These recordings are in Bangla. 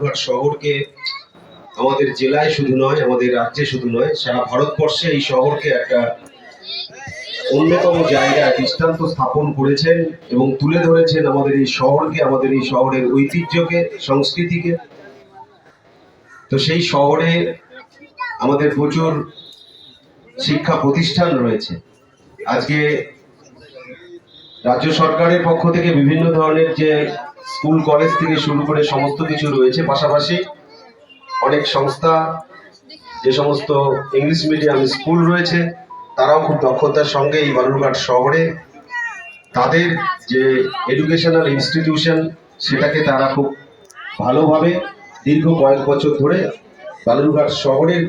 বালুরঘাট শহরকে আমাদের জেলায় শুধু নয়, আমাদের রাজ্যে শুধু নয়, সারা ভারতবর্ষে এই শহরকে একটা অন্যতম জায়গায় দৃষ্টান্ত স্থাপন করেছেন এবং তুলে ধরেছেন আমাদের এই শহরকে, আমাদের এই শহরের ঐতিহ্যকে, সংস্কৃতিকে। তো সেই শহরে আমাদের প্রচুর শিক্ষা প্রতিষ্ঠান রয়েছে। আজকে রাজ্য সরকারের পক্ষ থেকে বিভিন্ন ধরনের যে স্কুল, কলেজ থেকে শুরু করে সমস্ত কিছু রয়েছে। পাশাপাশি অনেক সংস্থা, যে সমস্ত ইংলিশ মিডিয়াম স্কুল রয়েছে, তারাও খুব দক্ষতার সঙ্গে এই বালুরঘাট শহরে তাদের যে এডুকেশনাল ইনস্টিটিউশন সেটাকে তারা খুব ভালোভাবে দীর্ঘ কয়েক বছর ধরে বালুরঘাট শহরের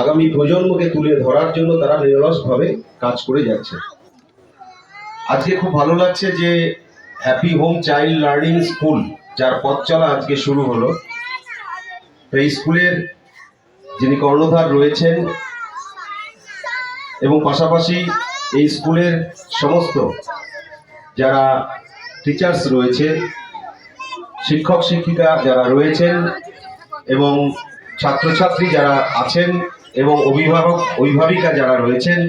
আগামী প্রজন্মকে তুলে ধরার জন্য তারা নিরলসভাবে কাজ করে যাচ্ছে। আজকে খুব ভালো লাগছে যে happy home child learning school যার পথ চলা আজকে শুরু হলো। তো এই স্কুলের যিনি কর্ণধার রয়েছেন এবং পাশাপাশি এই স্কুলের সমস্ত যারা টিচার্স রয়েছে, শিক্ষক, শিক্ষিকা যারা রয়েছেন এবং ছাত্রছাত্রী যারা আছেন এবং অভিভাবক, অভিভাবিকা যারা রয়েছেন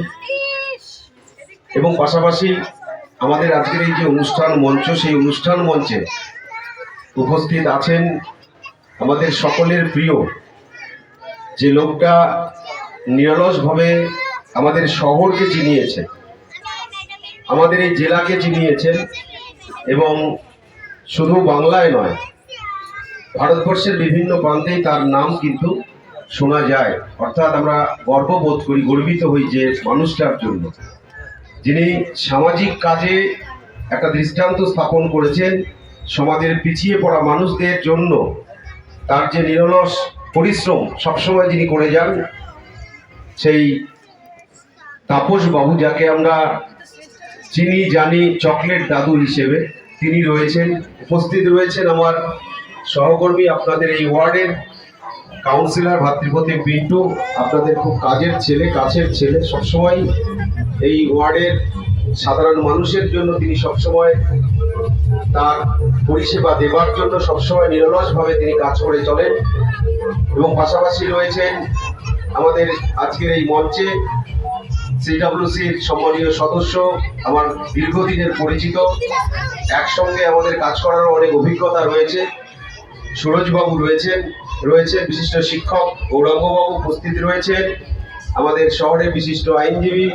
এবং পাশাপাশি আমাদের আজকের এই যে অনুষ্ঠান মঞ্চ, সেই অনুষ্ঠান মঞ্চে উপস্থিত আছেন আমাদের সকলের প্রিয় যে লোকটা নিরলসভাবে আমাদের শহরকে চিনিয়েছে, আমাদের এই জেলাকে চিনিয়েছেন এবং শুধু বাংলায় নয়, ভারতবর্ষের বিভিন্ন প্রান্তেই তার নাম কিন্তু শোনা যায়। অর্থাৎ আমরা গর্ববোধ করি, গর্বিত হই যে মানুষটার জন্য। যিনি সামাজিক কাজে একটা দৃষ্টান্ত স্থাপন করেছেন সমাজের পিছিয়ে পড়া মানুষদের জন্য, তার যে নিরলস পরিশ্রম সবসময় যিনি করে যান, সেই তাপস বাবু যাকে আমরা চিনি, জানি, চকলেট দাদু হিসেবে তিনি রয়েছেন, উপস্থিত রয়েছেন আমার সহকর্মী আপনাদের এই ওয়ার্ডের কাউন্সিলর ভাতৃপতি পিন্টু আপনাদের খুব কাজের ছেলে, কাছের ছেলে, সবসময় এই ওয়ার্ডের সাধারণ মানুষের জন্য তিনি সবসময় তার পরিষেবা দেবার জন্য সবসময় নিরলসভাবে তিনি কাজ করে চলেন এবং পাশাপাশি রয়েছেন আমাদের আজকের এই মঞ্চে সিডাব্লিউসির সম্মানীয় সদস্য, আমার দীর্ঘদিনের পরিচিত, একসঙ্গে আমাদের কাজ করারও অনেক অভিজ্ঞতা রয়েছে। সুরজবাবু রয়েছেন রয়েছেন বিশিষ্ট শিক্ষক গৌরাঙ্গবাবু উপস্থিত রয়েছেন। আমাদের শহরে বিশিষ্ট আইনজীবী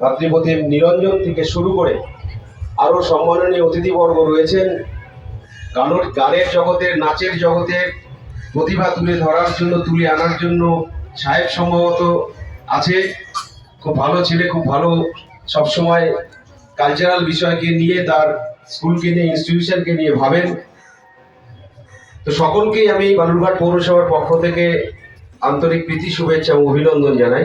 ভাতৃপতি নিরঞ্জন থেকে শুরু করে আরও সম্মাননীয় অতিথিবর্গ রয়েছেন। গানের গানের জগতের, নাচের জগতের প্রতিভা তুলে ধরার জন্য, তুলে আনার জন্য সাহেব সম্ভবত আছে। খুব ভালো ছেলে, খুব ভালো সবসময় কালচারাল বিষয়কে নিয়ে, তার স্কুলকে নিয়ে ইনস্টিটিউশনকে নিয়ে ভাবেন। তো সকলকেই আমি বালুরঘাট পৌরসভার পক্ষ থেকে আন্তরিক প্রীতি শুভেচ্ছা এবং অভিনন্দন জানাই।